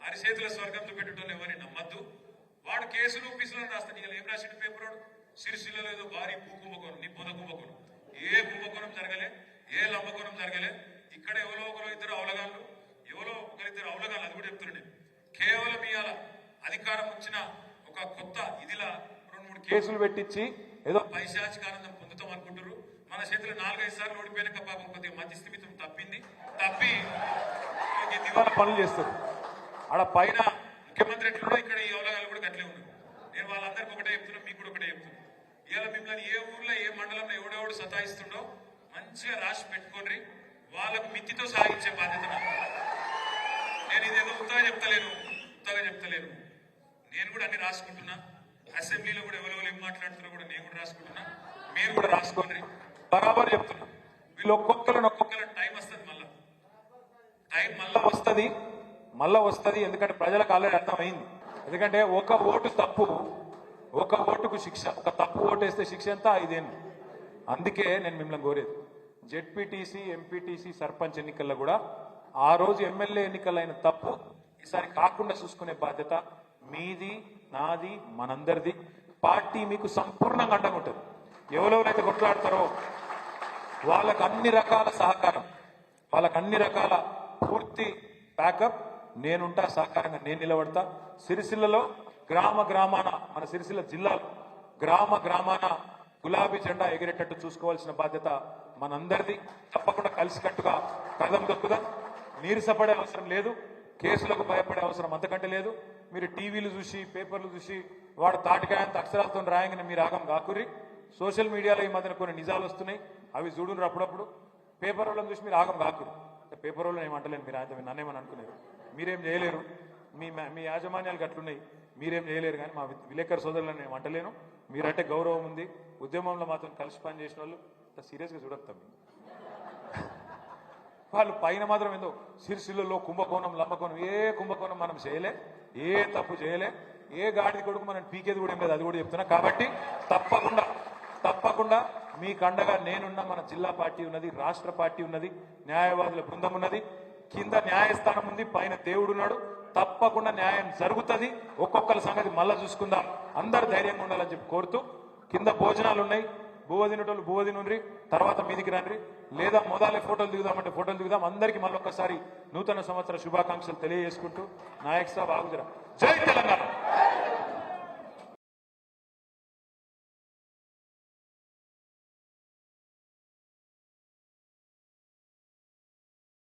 అరిచేతుల స్వర్గంతో పెట్టడం ఎవరిని నమ్మద్దు. వాడు కేసులు పిసులు రాస్తాడు ఇక ఏం రాసిన పేపర్? వాడు సిరిసిల్లలో ఏదో భారీ భూ కుంభకోణం నీ పొద కుంభకోణం. ఏ కుంభకోణం జరగలే ఏ లంబకోణం జరగలే ఇక్కడ ఎవరో ఒకరు ఇద్దరు అవలగాళ్ళు ఎవరో ఒకరిద్దరు అవలగాళ్ళు అది కూడా చెప్తున్నాను నేను కేవలం ఇవాళ అధికారం వచ్చిన ఒక కొత్త ఇదిలా రెండు మూడు కేసులు పెట్టించి ఏదో పైశాచికానందం పొందుతాం అనుకుంటారు మన చేతిలో నాలుగైదు సార్లు ఓడిపోయినాక పాపం కొద్దిగా మధ్య స్థిమితం తప్పింది. తప్పి ఈ దివాల పనులు చేస్తారు. ఆడ పైన ముఖ్యమంత్రి ఎట్లున్నా ఇక్కడ ఈ అవలగాలు కూడా గట్లే ఉన్నారు నేను వాళ్ళందరికీ ఒకటే చెప్తున్నా మీకు కూడా ఒకటే చెప్తున్నా. ఇవాళ మిమ్మల్ని ఏ ఊర్లో ఏ మండలంలో ఎవడెవడు సతాయిస్తుండో మంచిగా రాసి పెట్టుకోండి. వాళ్ళకు మిత్తితో సాగించే బాధ్యత. నేను ఇదేదో ఉత్తగా చెప్తలేను ఉత్తగా చెప్తలేను. నేను కూడా అన్ని రాసుకుంటున్నా. అసెంబ్లీలో కూడా ఎవరెవరు ఏం మాట్లాడుతున్నా కూడా నేను కూడా రాసుకుంటున్నా. మీరు కూడా రాసుకోండి. బరాబర్ చెప్తున్నా. వీళ్ళు ఒక్కొక్కరు ఒక్కొక్కరు టైం వస్తుంది మళ్ళా. టైం మళ్ళా వస్తుంది. మళ్ళా వస్తుంది. ఎందుకంటే ప్రజలకు ఆల్రెడీ అర్థమైంది. ఎందుకంటే ఒక ఓటు తప్పు ఒక ఓటుకు శిక్ష ఒక తప్పు ఓటు వేస్తే శిక్ష ఎంత? ఐదేళ్ళు. అందుకే నేను మిమ్మల్ని కోరేది. జెడ్పీటీసీ ఎంపీటీసీ సర్పంచ్ ఎన్నికల్లో కూడా ఆ రోజు ఎమ్మెల్యే ఎన్నికలైన తప్పు ఈసారి కాకుండా చూసుకునే బాధ్యత మీది నాది మనందరిది. పార్టీ మీకు సంపూర్ణంగా అండగా ఉంటుంది. ఎవరెవరైతే కొట్లాడతారో వాళ్ళకు అన్ని రకాల సహకారం. వాళ్ళకు అన్ని రకాల పూర్తి బ్యాకప్. నేనుంటా సహకారంగా నేను నిలబడతా. సిరిసిల్లలో గ్రామ గ్రామాన మన సిరిసిల్ల జిల్లాలో గ్రామ గ్రామాన గులాబీ జెండా ఎగిరేటట్టు చూసుకోవాల్సిన బాధ్యత మనందరిది. తప్పకుండా కలిసికట్టుగా కదం దొక్కుదాం నీరసపడే అవసరం లేదు. కేసులకు భయపడే అవసరం అంతకంటే లేదు. మీరు టీవీలు చూసి పేపర్లు చూసి వాడు తాటికాయంత అక్షరాలతో రాయంగానే మీరు ఆగం కాకుర్రి సోషల్ మీడియాలో ఈ మధ్యన కొన్ని నిజాలు వస్తున్నాయి. అవి చూడుండ్రు అప్పుడప్పుడు. పేపర్ వాళ్ళని చూసి మీరు ఆగం కాకురు పేపర్ వాళ్ళని ఏమంటలేను మీరు ఆయన నన్నేమని అనుకునేది. మీరేం చేయలేరు. మీ మీ యాజమాన్యాలు గట్లున్నాయి. మీరేం చేయలేరు కానీ మా విలేకరు సోదరులను నేను అంటలేను. మీరంటే గౌరవం ఉంది. ఉద్యమంలో మాత్రం కలిసి పని చేసిన వాళ్ళు సీరియస్గా చూడొస్తాం వాళ్ళు పైన మాత్రం ఏందో సిరిసిల్లలో కుంభకోణం లంబకోణం ఏ కుంభకోణం మనం చేయలే ఏ తప్పు చేయలే ఏ గాడిది కొడుకు మనం పీకేది కూడా ఏం లేదు అది కూడా చెప్తున్నా. కాబట్టి తప్పకుండా తప్పకుండా మీ కండగా నేనున్న మన జిల్లా పార్టీ ఉన్నది రాష్ట్ర పార్టీ ఉన్నది న్యాయవాదుల బృందం ఉన్నది కింద న్యాయస్థానం ఉంది పైన దేవుడు ఉన్నాడు తప్పకుండా న్యాయం జరుగుతుంది ఒక్కొక్కరి సంగతి మళ్ళా చూసుకుందాం అందరు ధైర్యంగా ఉండాలని చెప్పి కోరుతూ కింద భోజనాలు ఉన్నాయి బువ్వ తినేటోళ్ళు బువ్వ తినుండ్రి తర్వాత మీదికి రండి లేదా మొదలే ఫోటోలు దిగుదామంటే ఫోటోలు దిగుదాం. అందరికీ మళ్ళొక్కసారి నూతన సంవత్సర శుభాకాంక్షలు తెలియజేసుకుంటూ నాయక్ సాబ్ ఆగుదిరా. జై తెలంగాణ!